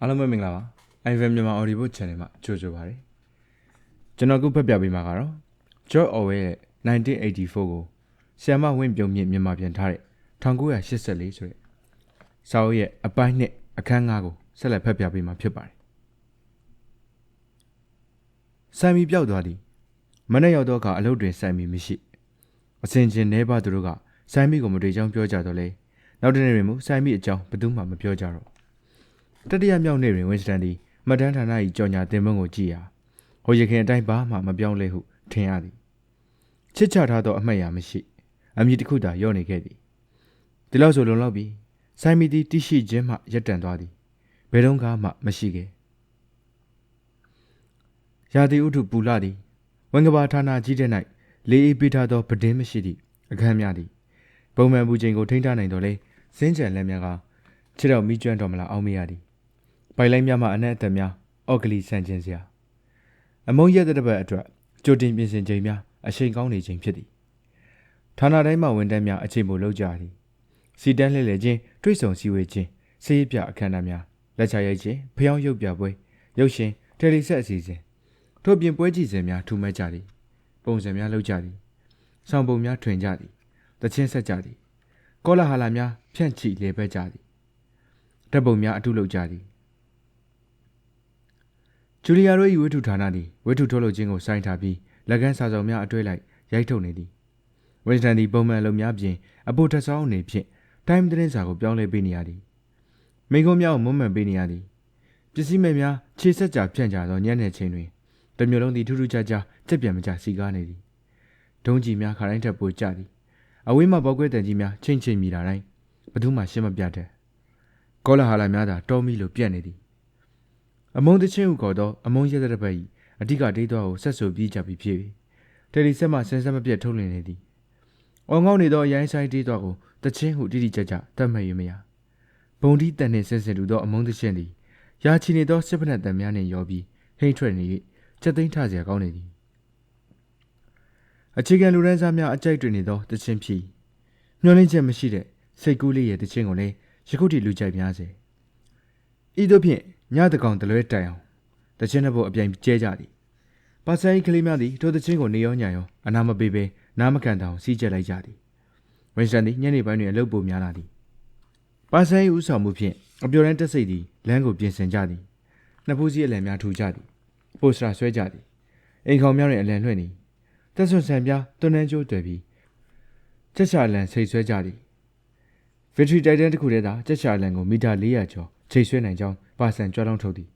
အားလုံးပဲမင်္ဂလာပါ iVan မြန်မာ Audio Channel မှာကြိုဆိုပါရစေကျွန်တော်ခုဖတ်ပြပေးမှာကတော့ George Orwell ရဲ့1984ကိုဆီယမဝင်းပြုံမြင့်မြန်မာပြန်ထားတဲ့1984ဆိုတဲ့စာအုပ်ရဲ့အပိုင်းနှစ်အခန်း၅ကိုဆက်လက်ဖတ်ပြပေးမှာဖြစ်ပါတယ်ဆိုင်မီပြောက်သွားသည်မနေ့ရောက်တော့ကအလုပ်တွင်ဆိုင်မီမရှိအစင်ချင်းနေပါသူတို့ကဆိုင်မီကိုမတွေ့ကြောင်းပြောကြတော့လေနောက်တနေ့တွင်မူဆိုင်မီအကြောင်းဘယ်သူမှမပြောကြတော့ တတိယမြောက်နေ့တွင်ဝင်းစတန်သည်မှတ်တမ်းဌာန၏ကြော်ညာတင်မုံကိုကြည့်ရာဟိုရခင်အတိုင်းဘာမှမပြောင်းလဲဟုထင်ရသည်ချစ်ချထားသောအမှတ်အရမရှိအမည်တစ်ခုသာရော့နေခဲ့သည်ဒီလောက်ဆိုလုံလောက်ပြီဆိုင်မီသည်တိရှိခြင်းမှရက်တန်သွားသည်ဘယ်တော့မှမရှိခဲ့ရာသီဥတုပူလာသည်ဝန်ကဘာဌာနကြီးတဲ့၌လေးအေးပေးထားသောပဒင်းမရှိသည့်အခန်းများသည်ပုံမှန်ပူချိန်ကိုထိန်းထားနိုင်တော်လဲစင်းကြံလက်များကခြေတော်မိကျွမ်းတော်မလားအောင်မရသည် ပိုင်လိုင်းများမှအနက်အသက်များအော့ကလီဆန်ကျင်စရာအမုံရက်တဲ့တစ်ပတ်အတွက်ကြိုတင်ပြင်ဆင်ချိန်များအချိန်ကောင်းနေချိန်ဖြစ်သည်ဌာနတိုင်းမှဝန်ထမ်းများအချိန်မို့လောက်ကြသည်စီတန်းလှည့်လည်ခြင်းတွေးဆုံစည်းဝေးခြင်းစေးပြအခမ်းအနားများလက်ချရိုက်ခြင်းဖျောင်းရုပ်ပြပွဲရုပ်ရှင်တယ်လီဆက်အစီအစဉ်ထို့ပြင်ပွဲကြည့်စဉ်များထူမဲ့ကြသည် ပုံစံများလောက်ကြသည်ဆောင်ပုံများထွင်ကြသည်တချင်းဆက်ကြသည်ကောလာဟာလာများဖြန့်ချီလေပဲကြသည်တပ်ပုံများအထုလုပ်ကြသည် ဂျူလီယာတို့၏ဝိထုဌာနသည်ဝိထုထုတ်လုပ်ခြင်းကိုစိုင်းထားပြီးလက်ကမ်းစာဆောင်များအတွဲလိုက်ရိုက်ထုတ်နေသည်ဝင်းစတန်သည်ပုံမှန်အလုပ်များပြင်အဖို့ထက်ဆောင်အနေဖြင့် time သတင်းစာကိုပြောင်းလဲပေးနေရသည်မိကုံးများကိုမွမ်းမံပေးနေရသည်ပစ္စည်းမဲ့များခြေဆက်ကြဖြန့်ကြသောညနေချိန်တွင်တမျိုးလုံးသည်ထူးထူးခြားခြားကြက်ပြန်မကြစီကားနေသည်ဒုံးကြီးများခါတိုင်းထက်ပိုကျသည်အဝေးမှပေါက်ကွဲတန်ကြီးများချင်းချင်းမိလာတိုင်းဘယ်သူမှရှင်းမပြတတ်ကောလာဟာလာများသာတောမီလိုပြက်နေသည် အမုံတချင်းဟုခေါ်သောအမုံရက်တဲ့ဘက်၏အဓိကဒိတ်တော်ကိုဆက်ဆူပြီးကြပြီးဖြစ်ပြီးတယ်လီဆက်မှဆင်းဆက်မပြတ်ထုတ်လင်းနေသည်။အော်ငေါနေသောရိုင်းဆိုင်ဒိတ်တော်ကိုတချင်းဟုတိတိကျကျတတ်မှတ်၍မရ။ဘုံဒီတန်နှင့်ဆင်းဆင်တူသောအမုံတချင်းသည်ရာချီနေသောစစ်ဖက်နှက်တံများနှင့်ရောပြီးဟိမ့်ထွက်နေ၍ချက်သိမ်းထစရာကောင်းနေသည်။အခြေခံလူရန်စားများအကြိုက်တွင်နေသောတချင်းဖြီမျောလင်းချက်မရှိတဲ့စိတ်ကူးလေးရဲ့တချင်းကိုလည်းယခုထိလူကြိုက်များစေ။ဤသို့ဖြင့် ညတကောင်တလွဲတိုင်အောင်တချင်းတစ်ပုတ်အပြိုင်ကျဲကြသည်ပါဆိုင်ကလေးများသည်ထိုတချင်းကိုနေရောညရောအနာမပေးဘဲနားမကန်တောင်စီးကျက်လိုက်ကြသည်ဝင်းစတန်သည်ညနေပိုင်းတွင်အလုပ်ပိုများလာသည်ပါဆိုင်ဦးဆောင်မှုဖြင့်အပျော်တန်းတက်စိတ်သည်လမ်းကိုပြင်ဆင်ကြသည်နှစ်ဖူးစည်းအလံများထူကြသည်ပိုစတာဆွဲကြသည်အိမ်ခေါင်များတွင်အလံလွှင့်သည်တက်ဆွန်ဆန်ပြားတွန်းနှန်းကျိုးတွေ့ပြီးချက်ချာလန်ဆိတ်ဆွဲကြသည် Victory Titan တစ်ခုတည်းသာချက်ချာလန်ကိုမီတာ400ကျော် ချိန်ဆွဲနိုင်ကြောင်းပါဆန်ကြွလောင်းထုတ်သည်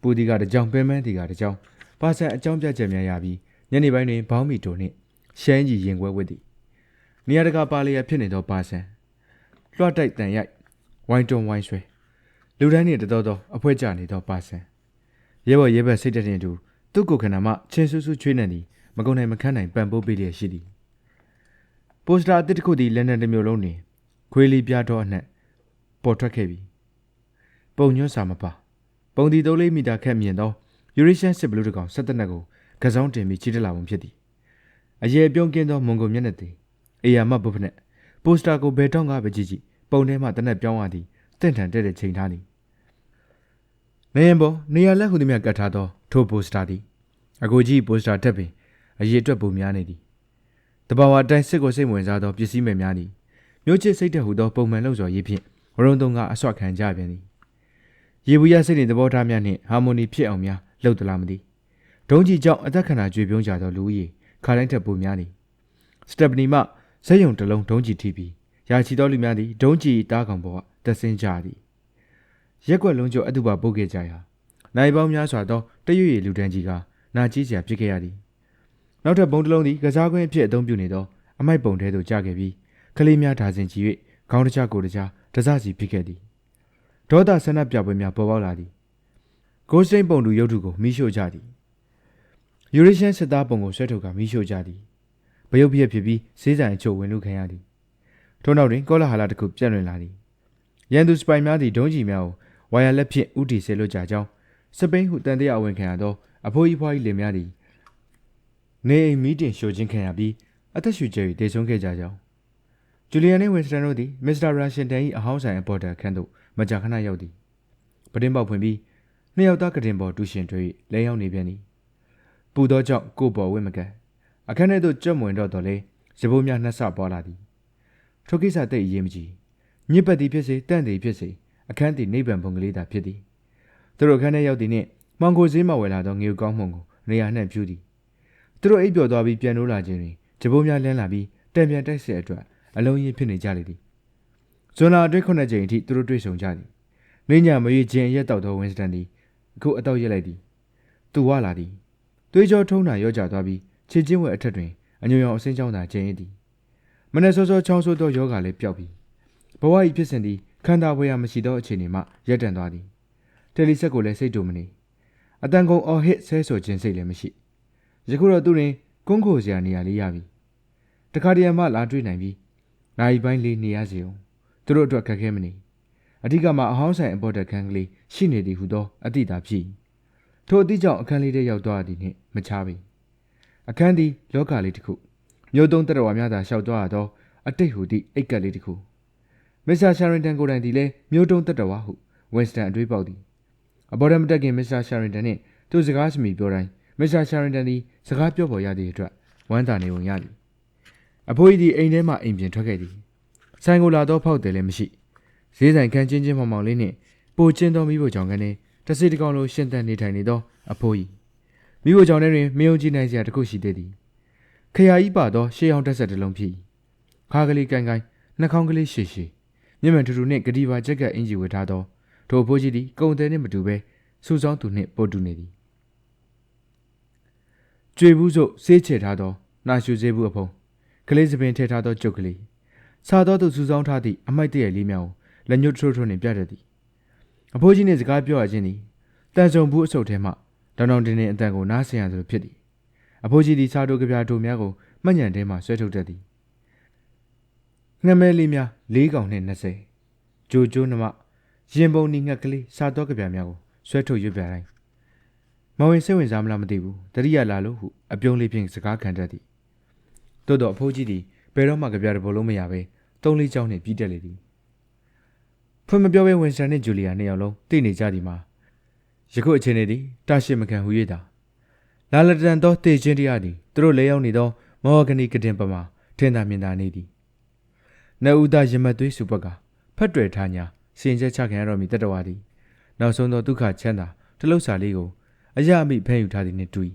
ပူဒီကတကြောင်ပင်မန်းဒီကတကြောင်ပါဆန်အကြောင်းပြချက်များရပြီးညနေပိုင်းတွင်ဘောင်းမီတိုနှင့်ရှမ်းကြီးရင်ခွဲဝစ်သည်နေရာတကာပါလျာဖြစ်နေသောပါဆန်လွှတ်တိုက်တန်ရိုက်ဝိုင်းတွန်ဝိုင်းဆွဲလူတိုင်းနှင့်တတော်တော်အဖွဲကျနေသောပါဆန်ရဲဘော်ရဲဘက်စိတ်တည်းတူသူ့ကိုယ်ခန္ဓာမှချင်းဆူးဆူးချွေးနေသည်မကုန်နိုင်မခန့်နိုင်ပံ့ပိုးပေးလျက်ရှိသည်ပိုစတာအသစ်တစ်ခုသည်လန်ဒန်တစ်မျိုးလုံးတွင်ခွေးလီပြတော့အနှံ့ပေါ်ထွက်ခဲ့ပြီ ပုံညွှန်းစာမပါပုံဒီ3မီတာခန့်မြင့်သောယူရေးရှန်စစ်ဘလူးတစ်ကောင်ဆက်သက်နက်ကိုကစောင်းတင်ပြီးချီတက်လာပုံဖြစ်သည်အရေပြုံးကင်းသောမွန်ဂိုမျက်နှာသည်အေယာမတ်ဘုဖနက်ပိုစတာကိုဘယ်တော့ကပဲကြည့်ကြည့်ပုံထဲမှတနက်ပြောင်းရသည်တင့်ထန်တဲ့တဲ့ချိန်ထားသည်နေရင်ပေါ်နေရာလက်ဟုသည်မြကတ်ထားသောထိုပိုစတာသည်အကိုကြီးပိုစတာတက်ပင်အရေးအတွက်ပုံများနေသည်တဘာဝအတိုင်းစစ်ကိုစိတ်ဝင်စားသောပစ္စည်းမဲ့များသည်မျိုးချစ်စိတ်တဟုသောပုံမှန်လှုပ်ဆော်ရေးဖြင့်ဝရုံတုံကအဆွခံကြပြန်သည် ရေဘူးရစိတ်နေသဘောထားများနှင့်ဟာမိုနီဖြစ်အောင်များလှုပ်သလားမသိဒုံးကြီးကြောင့်အသက်ခန္ဓာကြွေပြုံးကြသောလူကြီးခါတိုင်းထက်ပိုများသည်စတက်ပနီမှဇက်ယုံတစ်လုံးဒုံးကြီးထိပြီးရာချီတော်လူများသည်ဒုံးကြီးတားကောင်ပေါ်ကတက်ဆင်းကြသည်ရက်ွက်လုံးကျော်အတုပါပုတ်ခဲ့ကြရာနိုင်ပေါင်းများစွာသောတရွေ့ရည်လူတန်းကြီးကနာကြီးစရာဖြစ်ခဲ့ရသည်နောက်ထပ်ဘုံတစ်လုံးသည်ကစားကွင်းအဖြစ်အသုံးပြုနေသောအမိုက်ပုံထဲသို့ကျခဲ့ပြီးကလေးများဓာစဉ်ကြည့်၍ခေါင်းတစ်ချကိုတစ်ချတစစီဖြစ်ခဲ့သည် ဒေါသဆန္ဒပြပွဲများပေါ်ပေါက်လာသည်ဂိုးစတိန်ပုံတူရုပ်ထုကိုမိရှို့ကြသည်ယူရီရှန်စစ်သားပုံကိုဆွဲထုတ်ကမိရှို့ကြသည်ဗယုတ်ပြည့်ဖြစ်ပြီးဈေးဆိုင်အချို့ဝင်လူခံရသည်ထို့နောက်တွင်ကောလာဟာလာတစ်ခုပြန့်လွင်လာသည်ရန်သူစပိုင်များသည်ဒုံးကျည်များကိုဝါယာလက်ဖြင့်ဥတီဆေလွတ်ကြကြောင်းစပိန်ဟုတန်တရားအဝင်ခံရသောအဖိုးကြီးဖွားကြီးလင်များသည်နေအိမ်မီတင်ရှို့ခြင်းခံရပြီးအသက်ရှူကျဲ၍ဒေဆုံးခဲ့ကြကြောင်းဂျူလီယန်နှင့်ဝင်းစတန်တို့သည်မစ္စတာရာရှင်တန်၏အဟောင်းဆိုင်အပေါ်တာခန်းသို့ မကြာခဏရောက်သည်ပတင်းပေါက်ဖွင့်ပြီးနှစ်ယောက်သားကတင်ပေါ်တူရှင်တွေလဲရောက်နေပြန်သည်ပူသောကြောင့်ကိုယ်ပေါ်ဝင့်မကန်အခန်းထဲသို့ကြွမဝင်တော့တော်လေရဘိုးများနှက်ဆပွားလာသည်ထိုကိစ္စတိတ်အရေးမကြီးညစ်ပတ်သည်ဖြစ်စေတန့်သည်ဖြစ်စေအခန်းသည်နိဗ္ဗာန်ဘုံကလေးသာဖြစ်သည်သူတို့အခန်းထဲရောက်သည်နှင့်မောင်ကိုဈေးမှဝယ်လာသောငေကောင်းမှုန်ကိုနေရာနှံ့ပြူသည်သူတို့အိပ်ပျော်သွားပြီးပြန်လို့လာခြင်းတွင်ဂျဘိုးများလန်းလာပြီးတံပြန်တိုက်ဆက်အတွက်အလုံးကြီးဖြစ်နေကြလေသည် ဇွန်လအတွင်းခုနှစ်ကြိမ်အထိသူတို့တွေ့ဆုံကြသည်မင်းညာမရွေခြင်းရက်တောက်သောဝင်းစတန်သည်အခုအတော့ရက်လိုက်သည်သူဝလာသည်သွေးကြောထုံးတာရော့ကျသွားပြီးခြေချင်းဝဲအထက်တွင်အညွန်ရောင်အစင်းချောင်းသာကျင်းရသည်မနေ့စောစောချောင်းဆိုးသောယောဂလည်းပျောက်ပြီးဘဝ၏ဖြစ်စဉ်သည်ခန္ဓာဝေယမရှိသောအခြေအနေမှရပ်တန့်သွားသည်တယ်လီဆက်ကိုလည်းစိတ်တူမနေအတန်ကုန်အော်ဟစ်ဆဲဆိုခြင်းစိတ်လည်းမရှိယခုတော့သူတွင်ကုန်းခိုစရာနေရာလေးရပြီတခါတည်းမှလာတွေ့နိုင်ပြီနိုင်ပိုင်းလေးနေရစီအောင် သူတို့အတွက်ခက်ခဲမနေအဓိကမှာအဟောင်းဆိုင်အပေါ်တက်ခန်းကလေးရှိနေသည်ဟုသောအတိတာဖြစ်ထိုအသည့်ကြောင့်အခန်းလေးထဲရောက်သွားသည်နှင့်မချပေအခန်းသည်လောကလေးတစ်ခုမြို့သုံးတရဝါများသာရှောက်သွားရသောအတိတ်ဟူသည့်အိတ်ကက်လေးတစ်ခုမစ္စတာရှာရင်တန်ကိုယ်တိုင်သည်လည်းမြို့တုံးတတဝါဟုဝက်စတန်အတွေးပေါက်သည်အဘော်ဒမ်မတက်ခင်မစ္စတာရှာရင်တန်နှင့်သူစကားစမိပြောတိုင်းမစ္စတာရှာရင်တန်သည်စကားပြောပေါ်ရသည့်အတွက်ဝမ်းသာနေဝင်ရသည်အဖိုးကြီးသည်အိမ်ထဲမှအိမ်ပြင်ထွက်ခဲ့သည် ဆိုင်ကိုလာတော့ဖောက်တယ်လည်းမရှိဈေးဆိုင်ခန်းချင်းချင်းမောင်မောင်လေးနှင့်ပိုကျင်းသောမိဖို့ကြောင့်ကနေတစီတကောင်လိုရှင်းတန်နေထိုင်နေသောအဖိုးကြီးမိဖို့ကြောင့်တွင်မယုံကြည်နိုင်စရာတစ်ခုရှိသေးသည်ခရာကြီးပါသောရှေးအောင်တက်ဆက်တစ်လုံးဖြစ်ခါကလေးကိုင်းကိုင်းနှာခေါင်းကလေးရှည်ရှည်မျက်မှန်ထူထူနှင့်ဂဒီပါချက်ကပ်အင်ဂျီဝတ်ထားသောထိုအဖိုးကြီးသည်ကုံတဲ့နှင့်မတူဘဲစူဆောင်းသူနှင့်ပို့တူနေသည်ကျွေဘူးစို့ဆေးချေထားသောနာရှူစေးဘူးအဖုံကလေးစပင်ထည့်ထားသောကြုတ်ကလေး စားသောသူစူဆောင်းထားသည့်အမိုက်တရဲ့လေးများကိုလက်ညှိုးထိုးထိုးနှင့်ပြတတ်သည်အဖိုးကြီးနှင့်စကားပြောရခြင်းသည်တန်ဆုံဘူးအဆုပ်ထဲမှတောင်တောင်တင်းတင်းအတန်ကိုနားဆင်ရသလိုဖြစ်သည်အဖိုးကြီးသည်စားတို့ကြပြတို့များကိုမှတ်ညံထဲမှဆွဲထုတ်တတ်သည်ငမဲလေးများ၄កောင်နှင့်20ဂျိုဂျိုးနမရင်ပုံနီငှက်ကလေးစားတော့ကြပြများကိုဆွဲထုတ်ရွတ်ပြတိုင်းမဝင်စိတ်ဝင်စားမလားမသိဘူးတတိယလာလို့ဟုအပြုံးလေးဖြင့်စကားခံတတ်သည်တိုးတော့အဖိုးကြီးသည်ဘ ယ်တော့မှကြပြတဲ့ဘလုံးမရပဲသုံးလေးချောင်းနှင့်ပြီးတက်လေသည်ဖွင့်မပြောဘဲဝင်ဆန်နှင့်ဂျူလီယာနှစ်ယောက်လုံးသိနေကြသည်မှာယခုအချိန်နေသည်တာရှိမခံဟူ၍သာလာလတန်သောတေချင်းတရားသည်သူတို့လဲရောက်နေသောမော်ဂနီကတင်ပမာထင်သာမြင်သာနေသည်နှုတ်သားရမတ်သွေးစုဘက်ကဖတ်တွယ်ထားညာစင်ချက်ချခံရတော်မူတတဝါသည်နောက်ဆုံးသောဒုက္ခချမ်းသာတလုတ်စာလေးကိုအရအမိဖဲယူထားသည်နှင့်တူ၏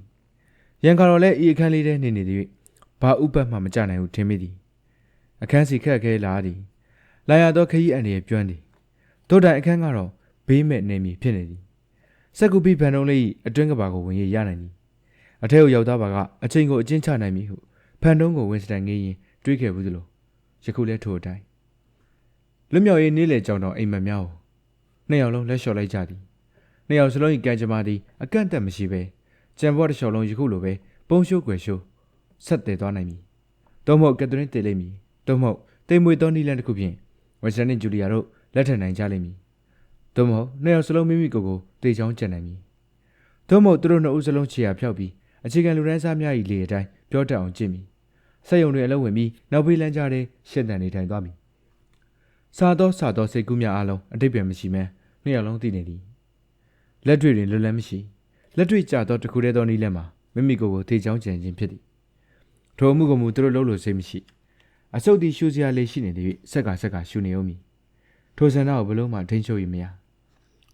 ရန်ကတော့လည်းဤအခန်းလေးထဲနေနေသည် ဘာဥပတ်မှမကြနိုင်ဟုထင်မိသည်အခန်းစီခက်ခဲလာသည်လာရသောခရီးအန်ရဲ့ကျွမ်းသည်တို့တိုင်အခန်းကတော့ဘေးမဲ့နေမည်ဖြစ်နေသည်စက်ကူပီဗန်တုံးလေးအတွင်းကဘာကိုဝင်ရရနိုင်သည်အထက်ကိုရောက်သားပါကအချိန်ကိုအကျဉ်းချနိုင်ပြီဟုဖန်တုံးကိုဝင်စတန်ငေးရင်တွေးခဲ့ဘူးသလိုယခုလဲထို့အတိုင်းလွတ်မြောက်ရေးနေ့လေကြောင်တော်အိမ်မက်များကိုနှစ်ယောက်လုံးလက်လျှော့လိုက်ကြသည်နှစ်ယောက်စလုံး၏ကံကြမ္မာသည်အကန့်အသတ်မရှိဘဲကြံဘော့တစ်လျှောက်လုံးယခုလိုပဲပုံရှိုးွယ်ရှိုး ဆက်တည်သွားနိုင်မည်တော့မဟုတ်ကက်သရင်းတည်လိမ့်မည်တော့မဟုတ်တိမ်မွေသောနီလန်တစ်ခုဖြင့်ဝက်စတန်နှင့်ဂျူလီယာတို့လက်ထပ်နိုင်ကြလိမ့်မည်သို့မဟုတ်နှစ်ယောက်စလုံးမိမိကိုယ်ကိုတေချောင်းကျန်နိုင်မည်သို့မဟုတ်သူတို့နှစ်ဦးစလုံးခြေရာဖြောက်ပြီးအခြေခံလူရန်စားများ၏လေအတိုင်းပြောတတ်အောင်ကြည့်မည်ဆက်ယုံတွေအလုံးဝင်ပြီးနောက်ဘေးလမ်းကြားထဲရှင်းတန်နေထိုင်သွားမည်စားသောစားသောစိတ်ကူးများအလုံးအတိတ်ပဲမရှိမဲနှစ်ယောက်လုံးသိနေသည်လက်တွေ့တွင်လွတ်လန်းမရှိလက်တွေ့ကြသောတခုတည်းသောနည်းလမ်းမှာမိမိကိုယ်ကိုထေချောင်းကျန်ခြင်းဖြစ်သည် ထိုအမှုကမူသူတို့လုံးလို့စိတ်မရှိအဆုတ်တီရှူစရာလေးရှိနေသည်ဆက်ကဆက်ကရှူနေအောင်မည်ထိုဆန္ဒကိုဘလို့မှထိန်းချုပ်ရမရ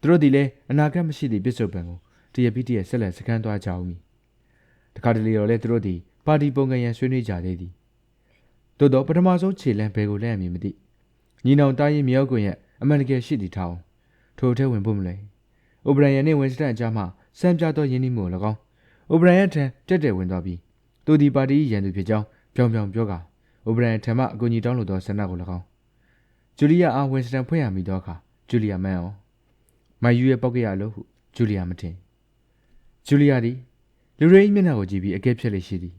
သူတို့ဒီလဲအနာဂတ်မရှိသည့်ပြစ္ဆုတ်ပံကိုတရပိတရဆက်လက်စကမ်းသွားကြအောင်မည်တခါတလေတော့လဲသူတို့ဒီပါတီပုံကံရန်ဆွေးနွေးကြသေးသည်သို့တော့ပထမဆုံးခြေလန်းဘယ်ကိုလဲအမည်မသိညီနောင်တားရင်မြောက်ကွင်ရဲ့အမှန်တကယ်ရှိသည်ထောင်းထိုထဲဝင်ဖို့မလဲအိုဘရန်ယန်နှင့်ဝင်စတန်အကြားမှစံပြသောယင်းနှိမှုကို၎င်းအိုဘရန်ယန်ထံတက်တယ်ဝင်သွားပြီး သူဒီပါတီရန်သူဖြစ်ကြောင်းပြောင်ပြောင်ပြောကာအိုဘရန်ထံမှအကူအညီတောင်းလိုသောဆန္ဒကို၎င်းဂျူလီယာအားဝင်စတန်ဖွင့်ရမိသောအခါဂျူလီယာမန်အောင်မိုင်ယူရဲ့ပောက်ကရလို့ဟုဂျူလီယာမထင်ဂျူလီယာသည်လူရိမျက်နှာကိုကြည့်ပြီးအကဲဖြတ်လေရှိသည်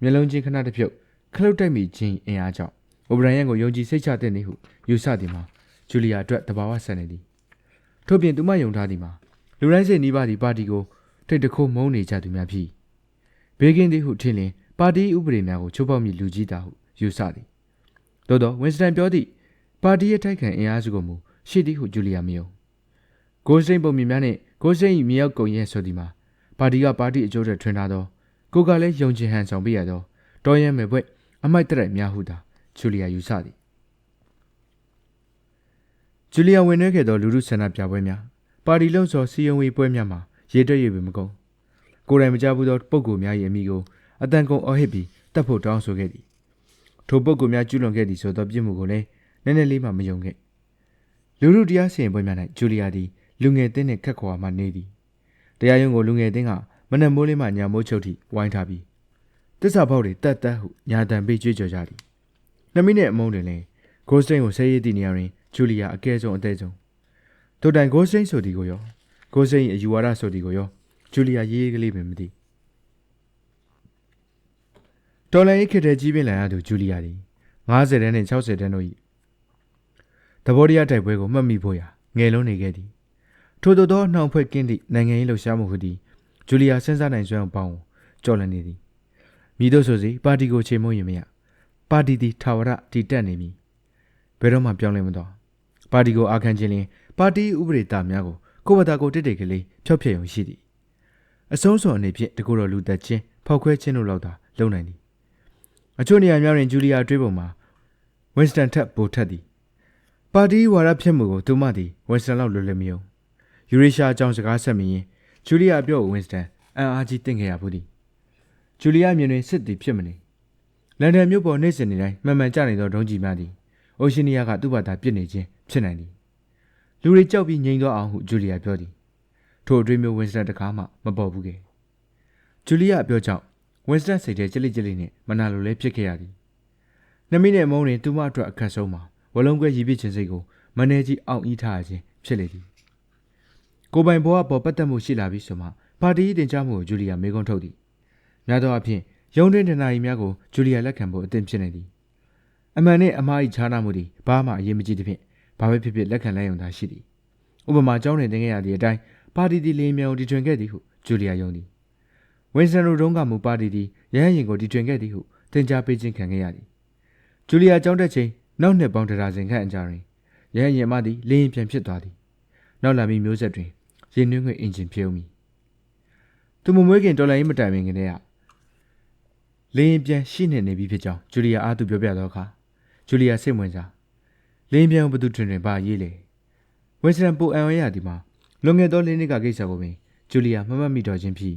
မျက်လုံးချင်းခဏတစ်ဖြုတ်ခလုတ်တိုက်မိခြင်းအင်အားကြောင့်အိုဘရန်ယန်ကိုယုံကြည်စိတ်ချတဲ့နေဟုယူဆသည်မှာဂျူလီယာအတွက်တဘာဝဆန်နေသည်ထို့ပြင်သူမယုံထားသည်မှာလူတိုင်းစိတ်နီးပါးသည်ပါတီကိုထိတ်တခိုးမုန်းနေကြသူများဖြစ် ဘေးကင်းသည်ဟုထင်လျင်ပါတီဥပဒေများကိုချိုးဖောက်မိလူကြီးတာဟုယူဆသည်သို့သောဝင်းစတန်ပြောသည့်ပါတီရဲ့ထိုက်ခံအင်အားစုကိုမူရှိသည်ဟုဂျူလီယာမယုံဂိုးစိမ့်ပုံမြင်များနဲ့ဂိုးစိမ့်မြေရောက်ကုန်ရဲ့ဆိုဒီမှာပါတီကပါတီအကျိုးတွေထွန်းထားသောကိုကလည်းယုံကြည်ဟန်ဆောင်ပြရသောတော်ရဲမဲ့ဘွဲ့အမိုက်တက်များဟုသာဂျူလီယာယူဆသည်ဂျူလီယာဝင်နှွှဲခဲ့သောလူလူဆန္ဒပြပွဲများပါတီလုံးစောစီယုံဝေးပွဲများမှာရေတွက်ရပေမကုန် ကိုယ်တိုင်မကြဘူးသောပုံကိုများ၏အမိကိုအတန်ကုန်အော်ဟစ်ပြီးတပ်ဖို့တောင်းဆိုခဲ့သည်ထိုပုံကိုများကျူးလွန်ခဲ့သည်ဆိုသောပြစ်မှုကိုလည်းနည်းနည်းလေးမှမယုံခဲ့လူလူတရားစီရင်ပွဲများ၌ဂျူလီယာသည်လူငယ်တင်းနှင့်ခက်ခွာမှနေသည်တရားရုံးကိုလူငယ်တင်းကမနက်မိုးလေးမှညာမိုးချုပ်ထိဝိုင်းထားပြီးတစ္ဆာပေါက်တွေတက်တက်ဟုညာတန်ပေးကြွေးကြော်ကြသည်နှစ်မိနစ်အမုန်းတွင်လည်းဂိုးစတိန်ကိုဆဲရည်တည်နေရတွင်ဂျူလီယာအကဲဆုံးအသေးဆုံးတို့တိုင်ဂိုးစတိန်ဆိုသည်ကိုရောဂိုးစတိန်အယူဝါဒဆိုသည်ကိုရော ဂျူလီယာရေးရေးကလေးပင်မသိတော်လည်းခေတ်တဲ့ကြီးပင်လာရသူဂျူလီယာသည်50တန်းနဲ့60တန်းတို့၏သဘောတရားတိုက်ပွဲကိုမှတ်မိဖို့ရာငယ်လုံးနေခဲ့သည်ထို့သောသောနှောင်ဖွဲ့ကင်းသည့်နိုင်ငံရေးလှုပ်ရှားမှုဟုသည်ဂျူလီယာစဉ်းစားနိုင်စွမ်းပေါင်းကိုကြော်လန့်နေသည်မိတို့ဆိုစီပါတီကိုချေမုန်းရင်မရပါတီသည်ထာဝရတည်တက်နေမည်ဘယ်တော့မှပြောင်းလဲမသွားပါတီကိုအာခံခြင်းလင်ပါတီဥပဒေသားများကိုကိုယ့်ဘာသာကိုတိတ်တိတ်ကလေးဖျောက်ဖျက်ရုံရှိသည် အဆုံးစွန်အနေဖြင့်တကူတော်လူသက်ချင်းဖောက်ခွဲခြင်းတို့လောက်သာလုံနိုင်သည်အချို့နေရာများတွင်ဂျူလီယာတွေးပုံမှာဝင်းစတန်ထက်ပိုထက်သည်ပါတီဝါဒဖြစ်မှုကိုသူမသည်ဝင်းစတန်လောက်လွယ်လွယ်မယုံယူရီရှာအကြောင်းစကားဆက်မိရင်ဂျူလီယာပြော့ဝင်းစတန်အန်အားကြီးတင့်ခဲ့ရဘူးသည်ဂျူလီယာမြင်တွင်စစ်သည်ဖြစ်မနေလန်ဒန်မြို့ပေါ်နေစဉ်နေတိုင်းမှန်မှန်ကျနေသောဒုံးကြီးများသည်အိုရှင်နီယာကသူ့ဘာသာပြစ်နေခြင်းဖြစ်နိုင်သည်လူတွေကြောက်ပြီးငြိမ်သွားအောင်ဟုဂျူလီယာပြောသည် ထိုအတွင်းမျိုးဝင်းစတန်တကားမှမပေါ်ဘူးကဲဂျူလီယာအပြောကြောင့်ဝင်းစတန်စိတ်ထဲကြလိကြလိနဲ့မနာလိုလဲဖြစ်ခဲ့ရသည်နှစ်မိနစ်မုန်းတွင်သူမအတွက်အခက်ဆုံးမှာဝလုံးခွဲရည်ပြည့်ခြင်းစိတ်ကိုမနေကြီးအောင်ဤထားခြင်းဖြစ်လေသည်ကိုပိုင်ဘောကပေါ်ပတ်သက်မှုရှိလာပြီဆိုမှပါတီတင်ကြားမှုကိုဂျူလီယာမေခွန်းထုတ်သည်များသောအားဖြင့်ရုံးတွင်တနာရီများကိုဂျူလီယာလက်ခံဖို့အသင့်ဖြစ်နေသည်အမှန်နဲ့အမှား၏ခြားနာမှုသည်ဘာမှအရေးမကြီးသဖြင့်ဘာပဲဖြစ်ဖြစ်လက်ခံလိုက်ရုံသာရှိသည်ဥပမာကျောင်းတွင်တင်ခဲ့ရသည့်အတိုင်း ပါတီတီလင်းမြောင်တီထွင်ခဲ့သည်ဟုဂျူလီယာယုံသည်ဝင်းစန်ရိုတုံးကမူပါတီတီရဟန်းရင်ကိုတီထွင်ခဲ့သည်ဟုတင်ကြားပေးခြင်းခံခဲ့ရသည်ဂျူလီယာကျောင်းတက်ချိန်နောက်နှစ်ပေါင်းတရာစင်ခန့်အကြာတွင်ရဟန်းရင်မသည်လင်းပြန်ဖြစ်သွားသည်နောက်လာမီမျိုးဆက်တွင်ရင်နှွေးငွေအင်ဂျင်ဖြုံးမိသူမမွေးခင်တော်လိုင်းမတိုင်ပင်ကနေကလင်းပြန်ရှိနေနေပြီဖြစ်ကြောင်းဂျူလီယာအားသူပြောပြတော့အခါဂျူလီယာစိတ်ဝင်စားလင်းပြန်ဘသူတွင်တွင်ပါရေးလေဝင်းစတန်ပူအန်ဝဲရသည်မှာ လွန်ခဲ့သောလေးနှစ်ကကိစ္စကိုပင်ဂျူလီယာမမှတ်မိတော့ခြင်းဖြစ်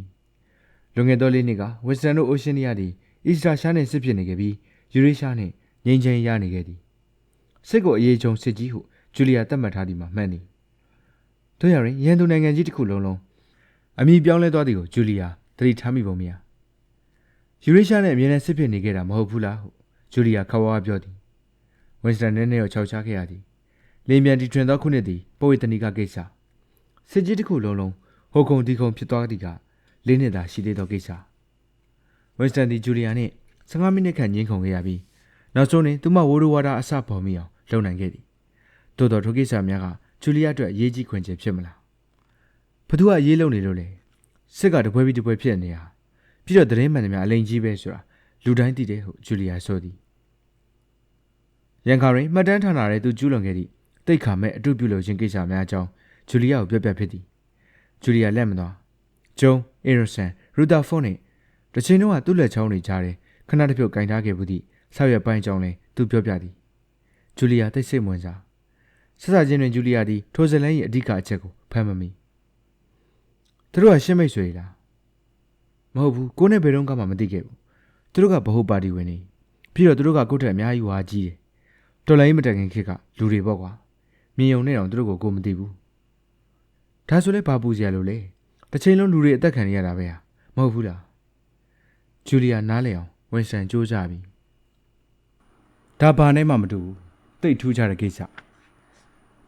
လွန်ခဲ့သောလေးနှစ်ကဝင်းစတန်တို့အိုရှင်နီယာသည်အီစတာရှားနှင့်စစ်ဖြစ်နေခဲ့ပြီးယူရေးရှားနှင့်ငြိမ်းချမ်းရနေခဲ့သည်စစ်ကိုအရေးချုံစစ်ကြီးဟုဂျူလီယာသတ်မှတ်ထားသည်မှာမှန်သည်တို့ရရင်ရန်သူနိုင်ငံကြီးတစ်ခုလုံးလုံးအမိပြောင်းလဲသွားသည်ကိုဂျူလီယာသတိထားမိပုံမရယူရေးရှားနဲ့အမြဲတမ်းစစ်ဖြစ်နေခဲ့တာမဟုတ်ဘူးလားဟုဂျူလီယာခဝါပြောသည်ဝင်းစတန်နဲ့နဲ့ကိုခြောက်ချခဲ့ရသည်လင်းပြန်တီထွင်သောခုနှစ်သည်ပဝေတနီကကိစ္စ စစ်ကြီးတစ်ခုလုံးလုံးဟိုခုံဒီခုံဖြစ်သွားသည်ကလေးနှစ်သာရှိသေးသောကိစ္စဝင်းစတန်ဒီဂျူလီယာနှင့်15မိနစ်ခန့်ညှင်းခုန်ခဲ့ရပြီးနောက်ဆုံးတွင်သူမဝိုးရဝါဒအစပေါ်မိအောင်လုပ်နိုင်ခဲ့သည်သို့တော်ထိုကိစ္စများကဂျူလီယာအတွက်အရေးကြီးခွင့်ချက်ဖြစ်မလားဘသူကအရေးလုံးနေလို့လဲစစ်ကတပွဲပြီးတပွဲဖြစ်နေတာပြီးတော့သတင်းမှန်တွေများအလိန်ကြီးပဲဆိုတာလူတိုင်းသိတယ်ဟုဂျူလီယာဆိုသည်ရန်ကာရင်မှတ်တမ်းထားလာတဲ့သူကျူးလွန်ခဲ့သည့်တိတ်ခါမဲ့အတုပြုလုပ်ခြင်းကိစ္စများအကြောင်း ဂျူလီယာကိုပြောပြဖြစ်သည်ဂျူလီယာလက်မသွားဂျုံအေရဆန်ရူတာဖုန်းနဲ့တချင်းတော့သူ့လက်ချောင်းတွေကြားတယ်ခဏတစ်ပြုတ်ကင်ထားခဲ့ဘူးသည့်ဆောက်ရပိုင်းကြောင်းလဲသူပြောပြသည်ဂျူလီယာတိတ်ဆိတ်ဝင်စားဆက်စားချင်းတွင်ဂျူလီယာသည်ထိုဇလန်၏အဓိကအချက်ကိုဖမ်းမမိသူတို့ကရှင်းမိတ်ဆွေလားမဟုတ်ဘူးကိုနဲ့ဘယ်တော့မှမသိခဲ့ဘူးသူတို့ကဗဟုပါတီဝင်နေပြီးတော့သူတို့ကကိုယ့်ထက်အများကြီးဝါကြီးတယ်တော်လိုင်းမတက်ခင်ခေတ်ကလူတွေပေါ့ကွာမြင်ုံနဲ့တော့သူတို့ကိုကိုမသိဘူး ဒါဆိုလဲဘာပူစရာလို့လဲတစ်ချိန်လုံးလူတွေအသက်ခံရတာပဲဟာမဟုတ်ဘူးလားဂျူလီယာနားလေအောင်ဝန်ဆန်ကြိုးစားပြီဒါဘာနဲ့မှမတူဘူးတိတ်ထူးခြားတဲ့ကိစ္စ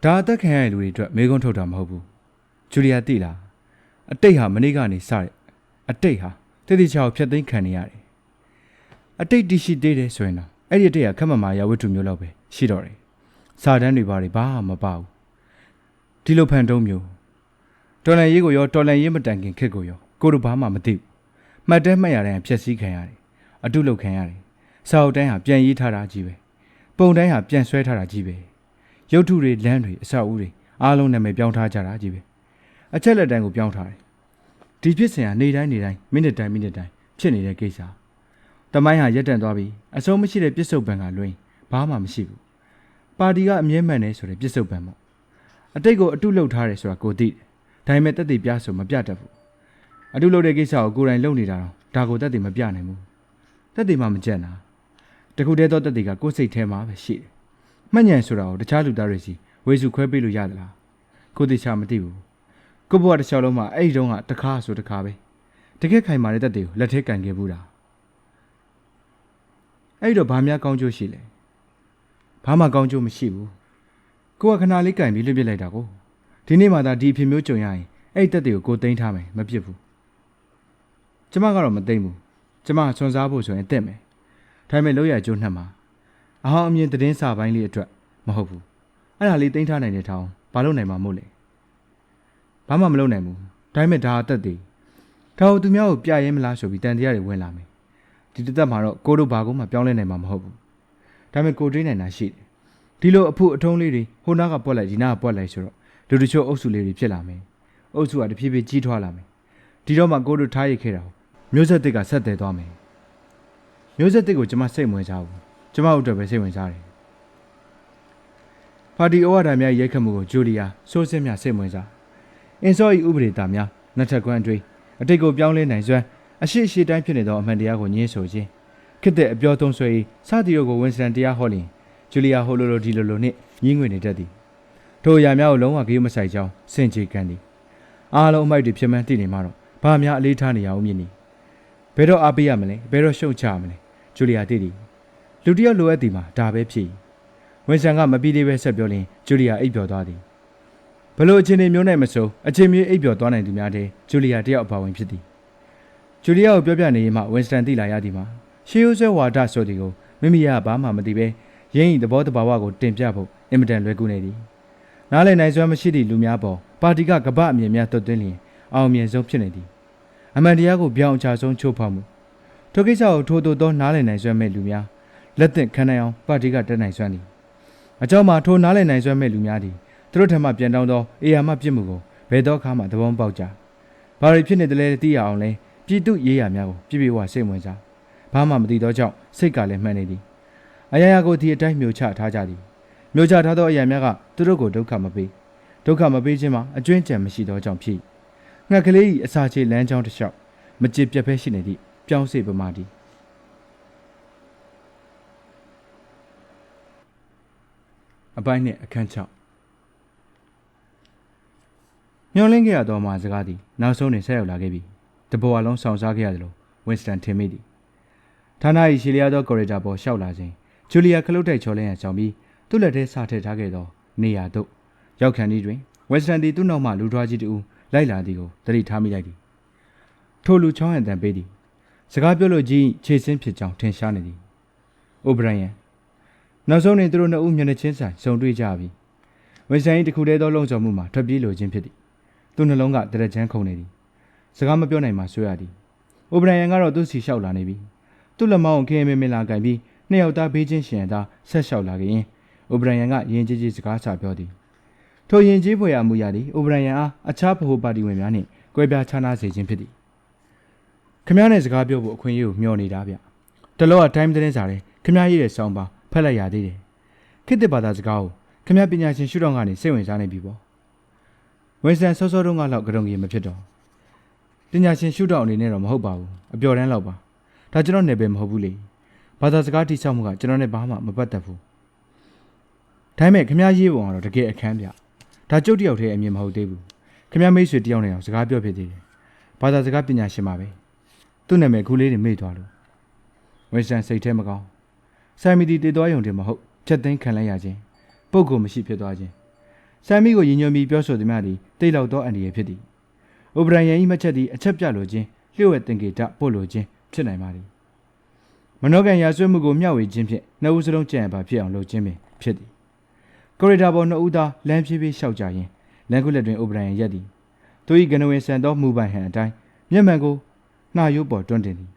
ဒါအသက်ခံရတဲ့လူတွေအတွက်မေးခွန်းထုတ်တာမဟုတ်ဘူးဂျူလီယာသိလားအတိတ်ဟာမနေ့ကနေစတဲ့အတိတ်ဟာတိတိကျကျဖြတ်သိမ်းခံနေရတယ်အတိတ်တရှိသေးတယ်ဆိုရင်တော့အဲ့ဒီအတိတ်ကခက်မမာရဝတ္ထုမျိုးလောက်ပဲရှိတော့တယ်စာတန်းတွေဘာတွေဘာမှမပါဘူးဒီလိုဖန်တုံးမျိုး တော်လန်ရေးကိုရောတော်လန်ရေးမတန်ခင်ခက်ကိုရောကိုတို့ဘာမှမသိဘူးမှတ်တဲမှတ်ရတဲ့အဖြက်စီးခံရတယ်အတုလုတ်ခံရတယ်စာအုပ်တိုင်းဟာပြန်ရေးထားတာကြီးပဲပုံတိုင်းဟာပြန်ဆွဲထားတာကြီးပဲရုပ်ထုတွေလမ်းတွေအဆောက်အဦတွေအားလုံးနာမည်ပြောင်းထားကြတာကြီးပဲအချက်လက်တန်းကိုပြောင်းထားတယ်ဒီဖြစ်စဉ်ဟာနေ့တိုင်းနေ့တိုင်းမိနစ်တိုင်းမိနစ်တိုင်းဖြစ်နေတဲ့ကိစ္စတမိုင်းဟာရက်တန့်သွားပြီးအဆုံးမရှိတဲ့ပြစ်စုံပံကလွင်ဘာမှမရှိဘူးပါတီကအမြဲမှန်နေဆိုတဲ့ပြစ်စုံပံပေါ့အတိတ်ကိုအတုလုပ်ထားတယ်ဆိုတာကိုသိတယ် ဒါပေမဲ့တက်တည်ပြဆိုမပြတတ်ဘူးအတုလုပ်တဲ့ကိစ္စကိုကိုယ်တိုင်လုပ်နေတာတော့ဒါကိုတက်တည်မပြနိုင်ဘူးတက်တည်မှမကြက်နာတခုတည်းသောတက်တည်ကကိုယ်စိတ်ထဲမှာပဲရှိတယ်မှတ်ဉဏ်ဆိုတာကိုတခြားလူသားတွေစီဝေစုခွဲပေးလို့ရသလားကိုသိချာမသိဘူးကိုဘွားတစ်ချောင်းလုံးမှာအဲ့ဒီတုန်းကတခါဆိုတခါပဲတကက်ခိုင်မာတဲ့တက်တည်ကိုလက်ထဲကန်ခဲ့ဘူးတာအဲ့ဒီတော့ဘာများကောင်းကျိုးရှိလဲဘာမှကောင်းကျိုးမရှိဘူးကိုကခဏလေးကန်ပြီးလွတ်ပြစ်လိုက်တာကို ဒီနေ့မှသာဒီအဖြစ်မျိုးကြုံရရင်အဲ့ဒီတက်တည်ကိုကိုသိမ်းထားမယ်မပြစ်ဘူးကျမကတော့မသိမ်းဘူးကျမဆွန်စားဖို့ဆိုရင်တက်မယ်ဒါပေမဲ့လောက်ရကျိုးနှက်မှာအဟောင်းအမြင်သတင်းစာပိုင်းလေးအတွက်မဟုတ်ဘူးအဲ့ဒါလေးသိမ်းထားနိုင်တဲ့ထောင်ဘာလို့နိုင်မှာမို့လဲဘာမှမလုပ်နိုင်ဘူးဒါပေမဲ့ဒါအသက်သေးဒါကိုသူများကိုပြရဲမလားဆိုပြီးတန်တရားတွေဝင်လာမယ်ဒီတစ်သက်မှာတော့ကိုတို့ဘာကိုမှပြောင်းလဲနိုင်မှာမဟုတ်ဘူးဒါပေမဲ့ကိုတွေးနိုင်တာရှိတယ်ဒီလိုအဖို့အထုံးလေးတွေဟိုနားကပွက်လိုက်ဒီနားကပွက်လိုက်ဆိုတော့ လူတချို့အုပ်စုလေးတွေဖြစ်လာမယ်အုပ်စုကတဖြည်းဖြည်းကြီးထွားလာမယ်ဒီတော့မှကိုတို့ထားရခဲ့တာကိုမျိုးဆက်တစ်ကဆက်တယ်သွားမယ်မျိုးဆက်တစ်ကိုကျွန်မစိတ်ဝင်စားဘူးကျွန်မတို့အတွက်ပဲစိတ်ဝင်စားတယ်ပါတီဩဝါဒများရိုက်ခတ်မှုကိုဂျူလီယာစိုးစင်းများစိတ်ဝင်စားအင်စော၏ဥပဒေသားများနှစ်ထပ်ကွမ်းအတွင်းအတိတ်ကိုပြောင်းလဲနိုင်စွမ်းအရှိရှိတိုင်းဖြစ်နေသောအမှန်တရားကိုညှင်းဆိုခြင်းခစ်တဲ့အပြောသုံးဆွဲ၏စသည်တို့ကိုဝန်စတန်တရားဟောလျင်ဂျူလီယာဟိုလိုလိုဒီလိုလိုနှင့်ညှင်းငွေနေတတ်သည် ထိုအရာများကိုလုံးဝဂရုမစိုက်ကြောင်းစင်ကြေကန်သည်အားလုံးအမိုက်တွေဖြစ်မှန်းသိနေမှတော့ဘာများအလေးထားနေရအောင်မြင်နီဘယ်တော့အားပေးရမလဲဘယ်တော့ရှုံချရမလဲဂျူလီယာသိသည်လူတစ်ယောက်လိုအပ်သည်မှာဒါပဲဖြစ်၏ဝန်ဆန်ကမပြီးသေးပဲဆက်ပြောလျင်ဂျူလီယာအိပ်ပျော်သွားသည်ဘလို့အခြေအနေမျိုးနဲ့မဆိုအချိန်မြေအိပ်ပျော်သွားနိုင်သူများတဲ့ဂျူလီယာတယောက်အပါဝင်ဖြစ်သည်ဂျူလီယာကိုပြောပြနေရင်မှဝန်စတန်သိလာရသည်မှာရှေးရိုးဆွဲဝါဒဆိုသည်ကိုမိမိရဘာမှမသိပဲရင်းဤသဘောတဘာဝကိုတင်ပြဖို့အင်မတန်လွယ်ကူနေသည် နားလည်နိုင်စွမ်းမရှိသည့်လူများပေါ်ပါတီကကပ္ပအမြင်များတွတ်သွင်းလျင်အောင်မြင်ဆုံးဖြစ်နေသည်အမှန်တရားကိုပြောင်းအချဆုံးချိုးဖောက်မှုထိုကိစ္စကိုထိုးထိုးသောနားလည်နိုင်စွမ်းမဲ့လူများလက်သင့်ခံနိုင်အောင်ပါတီကတက်နိုင်စွမ်းသည်အကြောင်းမှာထိုနားလည်နိုင်စွမ်းမဲ့လူများသည်သူတို့ထံမှပြန်တောင်းသောအေယာမပြစ်မှုကိုဘယ်တော့ခါမှသဘောမပေါက်ကြဘာတွေဖြစ်နေတယ်လဲသိရအောင်လဲပြည်သူရေးရများကိုပြပြဝစိတ်ဝင်စားဘာမှမသိသောကြောင့်စိတ်ကလည်းမှန်နေသည်အရာရာကိုဒီအတိုင်းမျိုးချထားကြသည် မျိုးချထားသောအရာများကသူတို့ကိုဒုက္ခမပေးဒုက္ခမပေးခြင်းမှာအကျွင်းကြံမရှိသောကြောင့်ဖြစ်ငှက်ကလေး၏အစာချေလမ်းကြောင်းတစ်လျှောက်မကြည်ပြတ်ဖဲရှိနေသည့်ပြောင်းစေပမာသည်အပိုင်းနှင့်အခန်း6မျောလင်းခဲ့ရသောမှာစကားသည်နောက်ဆုံးတွင်ဆက်ရောက်လာခဲ့ပြီးတဘောအလုံးဆောင်စားခဲ့ရတယ်လို့ဝင်းစတန်ထင်မိသည်ဌာန၏ရှီလျားသောကော်ရီဒါပေါ်လျှောက်လာခြင်းဂျူလီယာခလုတ်တိုက်ချော်လင်းရဆောင်ပြီး သူ့လက်ထဲစာထည့်ထားခဲ့သောနေရာသို့ရောက်ခံသည်တွင်ဝက်စတန်သည်သူ့နောက်မှလူထွားကြီးတူလိုက်လာသည်ကိုသတိထားမိလိုက်သည်ထိုလူချောင်းဟန်တန်ပေးသည်စကားပြောလို့ကြီးခြေစင်းဖြစ်ကြောင်းထင်ရှားနေသည်အိုဘရယန်နောက်ဆုံးတွင်သူတို့နှစ်ဦးမျက်နှာချင်းဆိုင်စုံတွေ့ကြပြီဝက်စတန်၏တခုတည်းသောလုံခြုံမှုမှာထွက်ပြေးလိုခြင်းဖြစ်သည်သူ့နှလုံးကတရက်ချမ်းခုန်နေသည်စကားမပြောနိုင်မှဆွေးရသည်အိုဘရယန်ကတော့သူ့စီလျှောက်လာနေပြီသူ့လက်မောင်းကိုခင်းမင်းမင်းလာကင်ပြီးနှစ်ယောက်သားဘေးချင်းရှင်သားဆက်လျှောက်လာခင် အိုဘရယန်ကယဉ်ကျေးကျေးစကားစာပြောသည်ထိုယဉ်ကျေးဖွယ်ရာမူရာသည်အိုဘရယန်အားအခြားဗဟိုပါတီဝင်များနှင့်ကွဲပြားခြားနားစေခြင်းဖြစ်သည်ခမည်းနဲ့စကားပြောဖို့အခွင့်အရေးကိုမျှော်နေတာဗျတလောက time သတင်းစာတွေခမည်းရေးတဲ့စောင်းပါဖက်လိုက်ရသေးတယ်ခေတ်သစ်ဘာသာစကားကိုခမည်းပညာရှင်ရှုထောင့်ကနေစိတ်ဝင်စားနေပြီပေါ့ဝင်းစတန်စောစောတုန်းကလောက်ကြုံကြီးမဖြစ်တော့ပညာရှင်ရှုထောင့်အနေနဲ့တော့မဟုတ်ပါဘူးအပျော်တန်းလောက်ပါဒါကျွန်တော်နယ်ပယ်မဟုတ်ဘူးလေဘာသာစကားတိဆောက်မှုကကျွန်တော်နဲ့ဘာမှမပတ်သက်ဘူး ဒါပေမဲ့ခမည်းရေးပုံကတော့တကယ်အခန်းပြဒါကျုပ်တယောက်တည်းအမြင်မဟုတ်သေးဘူးခမည်းမိတ်ဆွေတယောက်နဲ့အောင်စကားပြောဖြစ်သေးတယ်ဘာသာစကားပညာရှင်ပါပဲသူ့နာမည်ခုလေးတွေမေ့သွားလို့ဝင်းစတန်စိတ်ထဲမကောင်းဆိုင်မီတီတည်သွားယုံတယ်မဟုတ်ချက်သိမ်းခံလိုက်ရခြင်းပုပ်ကိုမရှိဖြစ်သွားခြင်းဆမ်မီကိုရင်ညွန်ပြီးပြောဆိုသည်များသည်တိတ်လောက်သောအန္တရာယ်ဖြစ်သည်။အိုဘရန်ယန်၏မှတ်ချက်သည်အချက်ပြလိုခြင်းလျှို့ဝှက်တင်ကေတပို့လိုခြင်းဖြစ်နိုင်ပါသည်။မနောကန်ရာဆွဲမှုကိုမျှဝေခြင်းဖြင့်နှစ်ဦးစလုံးကြံ့ပါဖြစ်အောင်လုပ်ခြင်းပင်ဖြစ်သည်။ ကော်ရီဒါပေါ်နှစ်ဦးသားလမ်းဖြည်းဖြည်းလျှောက်ကြရင်းလမ်းခုလက်တွင်အိုဘရန်ယန်ရက်သည်။သူ၏ကနဝင်ဆန်သောမူပိုင်ဟန်အတိုင်းမျက်မှန်ကိုနှာရိုးပေါ်တွန်းတင်သည်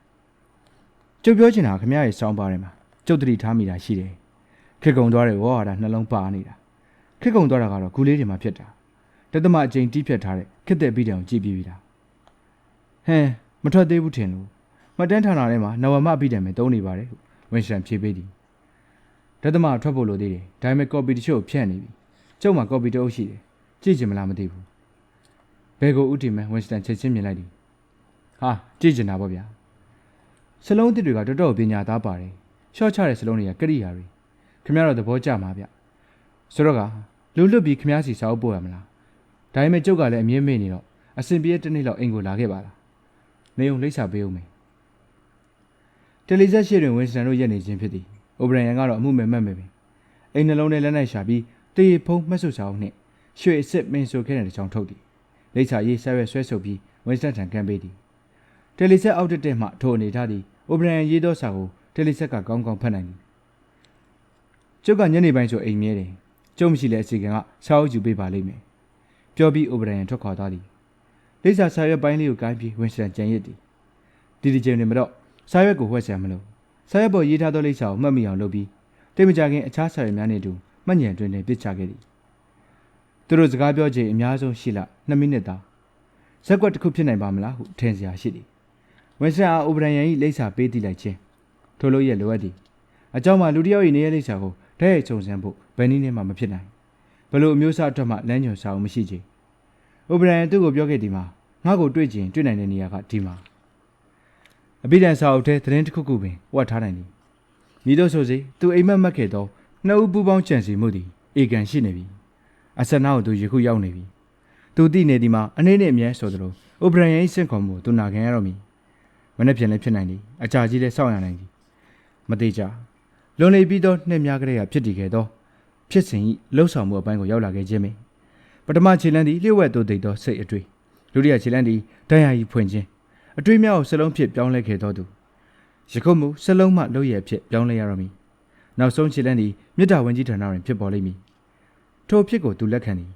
။ကျုပ်ပြောချင်တာခမရရဲ့စောင်းပါထဲမှာကျုပ်တတိထားမိတာရှိတယ်။ခက်ကုံသွားတဲ့ဝါဟာရနှလုံးပါနေတာ။ခက်ကုံသွားတာကတော့ဂူလေးတွေမှာဖြစ်တာတသမအချိန်တီးဖြတ်ထားတဲ့ခက်တဲ့ပြီးတောင်ကြည့်ပြီးပြီလားဟဲမထွက်သေးဘူးထင်လို့မှတ်တမ်းဌာနထဲမှာနဝမအပြီးတိုင်ပဲတုံးနေပါတယ်ဟုဝန်ရှန်ဖြေပေးသည် တသမထွက်ဖို့လိုသေးတယ်ဒါပေမဲ့ကော်ပီတချို့ဖြန့်နေပြီကျုပ်မှာကော်ပီတစ်အုပ်ရှိတယ်ကြည့်ချင်မလားမသိဘူးဘယ်ကိုဥတီမဲဝန်စတန်ချက်ချင်းမြင်လိုက်သည်ဟာကြည့်ချင်တာပေါ့ဗျာစလုံးအစ်တွေကတော်တော်ပညာသားပါတယ်ရှော့ချတဲ့စလုံးတွေကကရိယာတွေခင်ဗျားတို့သဘောကျမှာဗျဆိုတော့ကလူလွတ်ပြီးခင်ဗျားစီစာအုပ်ပို့ရမလားဒါပေမဲ့ကျုပ်ကလည်းအမြင်မေ့နေတော့အစင်ပြေတစ်နေ့လောက်အိမ်ကိုလာခဲ့ပါလားနေုံလိပ်စာပေးဦးမယ်တယ်လီဇက်ရှိတွင်ဝန်စတန်တို့ရက်နေခြင်းဖြစ်သည် အိုဘရန်ယန်ကတော့အမှုမဲ့မှတ်မဲ့ပင်အိမ်နှလုံးထဲလက်နဲ့ရှာပြီးတေဖုံးမှတ်ဆုစာအုပ်နှင့်ရွှေအစ်စ်မင်းဆိုခဲ့တဲ့ကြောင်ထုတ်သည်လိပ်စာရေးဆက်ရွက်ဆွဲဆုပ်ပြီးဝန်စတန်ထံကမ်းပေးသည်တယ်လီဇက်အောက်တက်တဲ့မှထိုအနေထားသည်အိုဘရန်ယန်ရေးသောစာကိုတယ်လီဇက်ကကောင်းကောင်းဖတ်နိုင်သည်ကျုပ်ကညနေပိုင်းဆိုအိမ်မြဲတယ်ကျုပ်မရှိလဲအစီကံကစာအုပ်ယူပေးပါလိမ့်မယ်ပြောပြီးအိုဘရန်ယန်ထွက်ခွာသွားသည်လိပ်စာစာရွက်ပိုင်းလေးကိုကိုင်းပြီးဝန်စတန်ကြံရစ်သည်ဒီဒီချိန်တွင်မတော့စာရွက်ကိုဝှက်ဆံမလို့ စာရွက်ပေါ်ရေးထားသောလိပ်စာကိုမှတ်မိအောင်လုပ်ပြီးတိတ်မကြခင်အခြားစာရွက်များနှင့်အတူမှတ်ညံတွင်တွင်ပြစ်ချခဲ့သည်သူတို့စကားပြောချိန်အများဆုံးရှိလာ2မိနစ်သာဇက်ကွက်တစ်ခုဖြစ်နိုင်ပါမလားဟုထင်စရာရှိသည်ဝန်စတန်အားအိုဘရန်ယန်၏လိပ်စာပေးတည်လိုက်ခြင်းထိုလိုရဲ့လိုအပ်သည်အကြောင်းမှာလူတစ်ယောက်၏နေရာလိပ်စာကိုဓာတ်ရိုက်ခြုံစမ်းဖို့ဘယ်နည်းနဲ့မှမဖြစ်နိုင်ဘလို့အမျိုးအစားအတွက်မှလမ်းညွှန်စာအုပ်မရှိချေအိုဘရန်ယန်သူ့ကိုပြောခဲ့သည်မှာငါ့ကိုတွေ့ကြရင်တွေ့နိုင်တဲ့နေရာကဒီမှာ အပိဒံစာအုပ်ထဲသတင်းတစ်ခုခုပင်ဝတ်ထားနိုင်သည်မိတို့ဆိုစေသူအိမ်မက်မက်ခဲ့သောနှစ်ဦးပူးပေါင်းကြံစီမှုသည်အေကန်ရှိနေပြီအဆနာကိုသူယခုရောက်နေပြီသူသိနေသည်မှာအနေနဲ့အမြဲဆိုသလိုအိုဘရန်ယန်၏စင့်ခေါ်မှုကိုသူနာခံရတော့မည်မနေ့ပြန်လည်းဖြစ်နိုင်သည်အကြာကြီးလည်းစောင့်ရနိုင်သည်မသေးကြလွန်လေပြီးသောနှစ်များကလေးကဖြစ်တည်ခဲ့သောဖြစ်စဉ်၏လှုပ်ဆောင်မှုအပိုင်းကိုရောက်လာခဲ့ခြင်းပင်ပထမခြေလန်းသည်လျှို့ဝှက်သို့သိသောစိတ်အတွေ့ဒုတိယခြေလန်းသည်တန်ရာကြီးဖွင့်ခြင်း အတွေ့အမြောက်စလုံးဖြစ်ပြောင်းလဲခဲ့သောသူယခုမှစလုံးမှလို့ရဖြစ်ပြောင်းလဲရတော့မည်နောက်ဆုံးခြေလန်းသည်မြစ်တာဝင်ကြီးဌာနတွင်ဖြစ်ပေါ်လိမ့်မည်ထိုဖြစ်ကိုသူလက်ခံသည်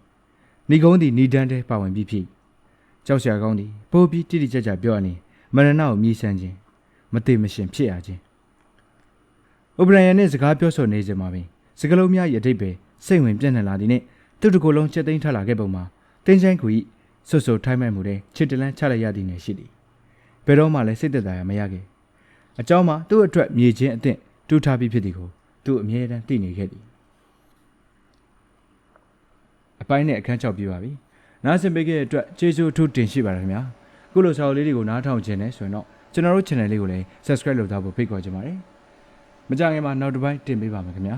ဏီကုန်းသည်ဏီဒန်းထဲပါဝင်ပြီးဖြစ်ကြောက်စရာကောင်းသည်ပိုးပြီးတိတိကျကျပြောရရင်မရဏကိုမြည်ဆန်းခြင်းမသိမရှင်ဖြစ်ရခြင်းဥပရယန်နှင့်စကားပြောဆိုနေစဉ်မှာပင်စကလုံးများ၏အတိတ်ပဲစိတ်ဝင်ပြန့်နှံ့လာသည်နှင့်သူ့တစ်ကိုယ်လုံးချက်သိမ်းထလာခဲ့ပုံမှာတင်းချိုင်းကူ၏ဆွဆွထိုင်းမဲ့မှုတဲ့ချစ်တလန်းချလိုက်ရသည်နဲ့ရှိသည် ဘယ်တော့မှလည်းစိတ်သက်သာရမရခဲ့အเจ้าမှာသူ့အတွက်မြေချင်းအသင့်တူထားပြီးဖြစ်သည်ကိုသူအမြဲတမ်းသိနေခဲ့သည်အပိုင်းနဲ့အခန်း၆ပြပါပြီနားဆင်ပေးခဲ့တဲ့အတွက်ကျေးဇူးအထူးတင်ရှိပါတယ်ခင်ဗျာခုလိုစာအုပ်လေးတွေကိုနားထောင်ခြင်းနဲ့ဆိုရင်တော့ကျွန်တော်တို့ channel လေးကိုလည်း subscribe လုပ်ထားဖို့ဖိတ်ခေါ်ချင်ပါတယ်မကြခင်မှာနောက်တစ်ပိုင်းတင်ပေးပါမယ်ခင်ဗျာ